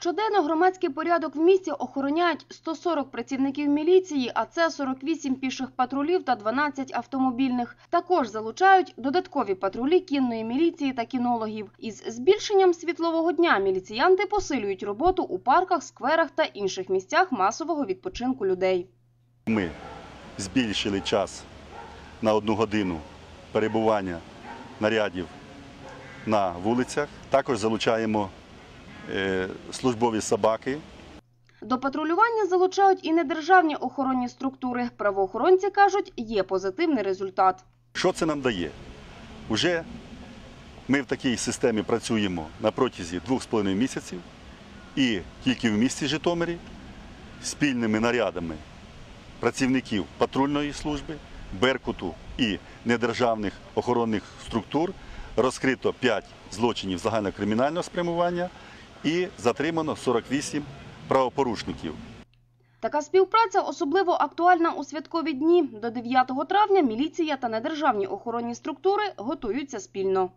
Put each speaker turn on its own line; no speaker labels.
Щоденно громадський порядок в місті охороняють 140 працівників міліції, а це 48 піших патрулів та 12 автомобільних. Також залучають додаткові патрулі кінної міліції та кінологів. Із збільшенням світлового дня міліціянти посилюють роботу у парках, скверах та інших місцях масового відпочинку людей.
Ми збільшили час на одну годину перебування нарядів на вулицях. Також залучаємо службові собаки.
До патрулювання залучають і недержавні охоронні структури. Правоохоронці кажуть, є позитивний результат.
Що це нам дає? Уже ми в такій системі працюємо на протязі двох з половиною місяців і тільки в місті Житомирі спільними нарядами працівників патрульної служби, Беркуту і недержавних охоронних структур розкрито 5 злочинів загальнокримінального спрямування і затримано 48 правопорушників.
Така співпраця особливо актуальна у святкові дні. До 9 травня міліція та недержавні охоронні структури готуються спільно.